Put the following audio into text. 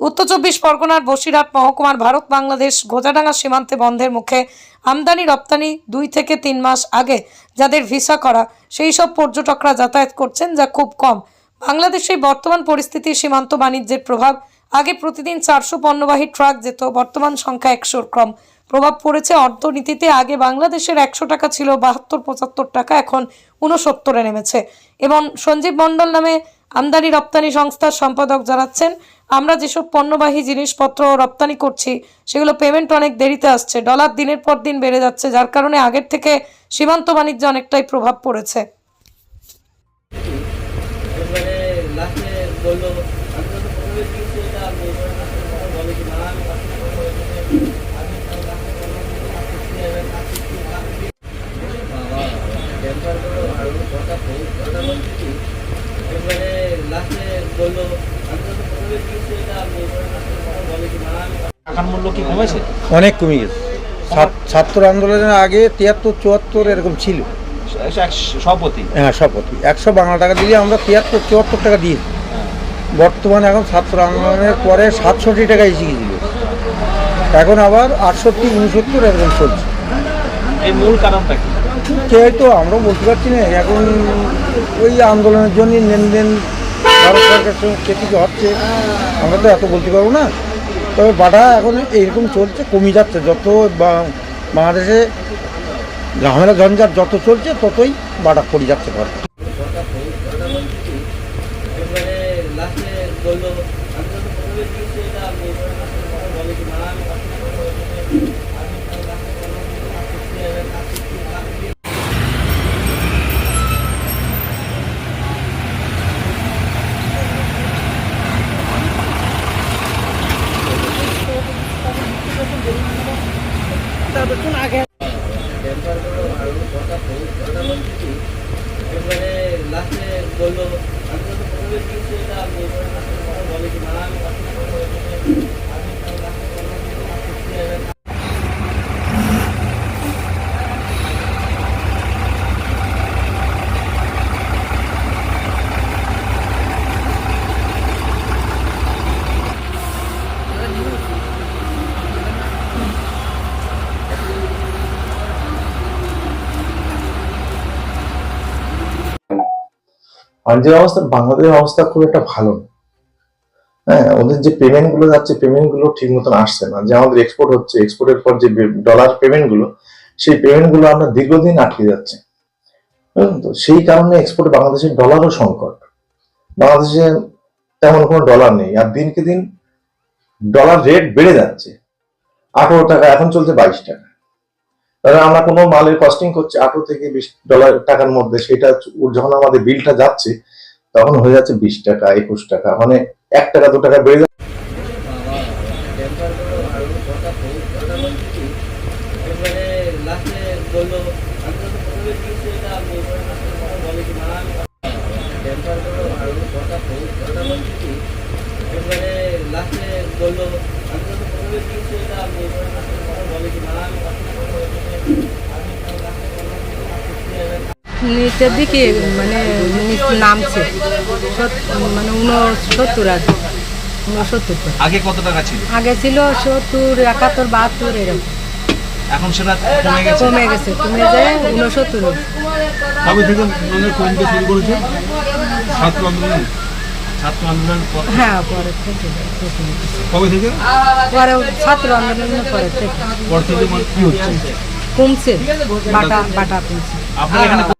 উত্তর চব্বিশ পরগনার বসিরহাট মহকুমার ভারত বাংলাদেশ গোজাডাঙ্গা সীমান্তে বন্ধের মুখে আমদানি রপ্তানি দুই থেকে তিন মাস আগে যাদের ভিসা করা, সেই সব পর্যটকরা যাতায়াত করছেন যা খুব কম। বাংলাদেশে বর্তমান পরিস্থিতি সীমান্ত বাণিজ্যের প্রভাব, আগে প্রতিদিন চারশো পণ্যবাহী ট্রাক যেত, বর্তমান সংখ্যা একশোর কম প্রভাব পড়েছে অর্থনীতিতে, আগে বাংলাদেশের একশো টাকা ছিল, বাহাত্তর, পঁচাত্তর টাকা, এখন উনসত্তরে নেমেছে। এবং সঞ্জীব মণ্ডল নামে আমদানি রপ্তানি সংস্থার সম্পাদক জানাচ্ছেন, আমরা যেসব পণ্যবাহী জিনিসপত্র রপ্তানি করছি, সেগুলো পেমেন্ট অনেক দেরিতে আসছে। ডলার দিনের পর দিন বেড়ে যাচ্ছে, যার কারণে আগের থেকে সীমান্ত বাণিজ্যে অনেকটাই প্রভাব পড়েছে এবারে লাস্টে বলল আমি তো পনেরো দিয়েছি এটা আপনি এবারে লাস্টে কথা বলে কি না আমি পাঁচশো টাকা করে দেবে আমি তার লাস্টে বললাম যে আসছি এবার আসছি আসছি বাবা টেম্পার করো আর ওর কথা বহুত কথা বলছি কি এবারে লাস্টে বলল আমি তো পনেরো দিয়েছি এটা আপনি এবারে লাস্টে কথা বলে কি না আমি টাকার মূল্য কি কমেছে? অনেক কমে গেছে। ছাত্র আন্দোলনের আগে তিয়াত্তর চুয়াত্তর এরকম ছিল। হ্যাঁ শপথ একশো বাংলা টাকা দিলে আমরা তিয়াত্তর চুয়াত্তর টাকা দিই। বর্তমানে এখন ছাত্র আন্দোলনের পরে সাতষট্টি টাকা এসে গেছিল। এখন আবার আটষট্টি উনসত্তর এরকম চলছে। এই মূল কারণটা কি? কে তো আমরাও বলতে পারছি না। এখন ওই আন্দোলনের জন্য লেনদেন ভারত সরকারের সঙ্গে কে হচ্ছে। আমরা তো এত বলতে পারব না। তবে বাটা এখন এইরকম চলছে, কমে যাচ্ছে। যত বাংলাদেশে ঝামেলা, ঝঞ্ঝাট যত চলছে, ততই বাটা পড়ে যাচ্ছে ঘর কথা বহুত কথা বলছি কি এবারে লাস্টে বলল আমি তো পনেরো দিয়েছি এটা আপনি এবারে লাস্টে কথা বলে কি না আমি পাঁচশো টাকা করে দেবে আমি তার লাস্টে বললাম যে আসছি এবার আসছি আসছি টেম্পার করো আর ওর এবারে লাস্টে বলল আমি তো বলে কি না? আমি বাণিজ্যের অবস্থা, বাংলাদেশের অবস্থা খুব একটা ভালো না। হ্যাঁ ওদের যে পেমেন্টগুলো যাচ্ছে পেমেন্টগুলো ঠিক মতন আসছে না। যে আমাদের এক্সপোর্ট হচ্ছে এক্সপোর্টের পর যে ডলার পেমেন্টগুলো, সেই পেমেন্টগুলো আমরা দীর্ঘদিন আটকে যাচ্ছে। তো? সেই কারণে এক্সপোর্টে বাংলাদেশের ডলারও সংকট। বাংলাদেশে তেমন কোনো ডলার নেই। আর দিনকে দিন ডলার রেট বেড়ে যাচ্ছে। আঠারো টাকা, এখন চলছে বাইশ টাকা। তাহলে আমরা কোনো মালের কস্টিং করছি, আঠারো থেকে বিশ ডলার টাকার মধ্যে, সেটা যখন আমাদের বিলটা যাচ্ছে, তখন হয়ে যাচ্ছে বিশ টাকা, একুশ টাকা মানে এক টাকা, দু টাকা বেড়ে যাচ্ছে। নিচের দিকে মানে নামছে। মানে উনসত্তর আছে উনসত্তর আগে কত টাকা ছিল? আগে ছিল সত্তর একাত্তর বাহাত্তর এরকম। এখন সেটা কমে গেছে? কমে গেছে। কমে যায় উনসত্তর কবে থেকে আন্দোলনের কমতে শুরু করেছে? ছাত্র আন্দোলন। ছাত্র আন্দোলন হ্যাঁ পরে থেকে কবে থেকে? পরে ছাত্র আন্দোলনের পরে থেকে। পর থেকে মানে কি হচ্ছে? কমছে বাটা বাটা কমছে। আপনার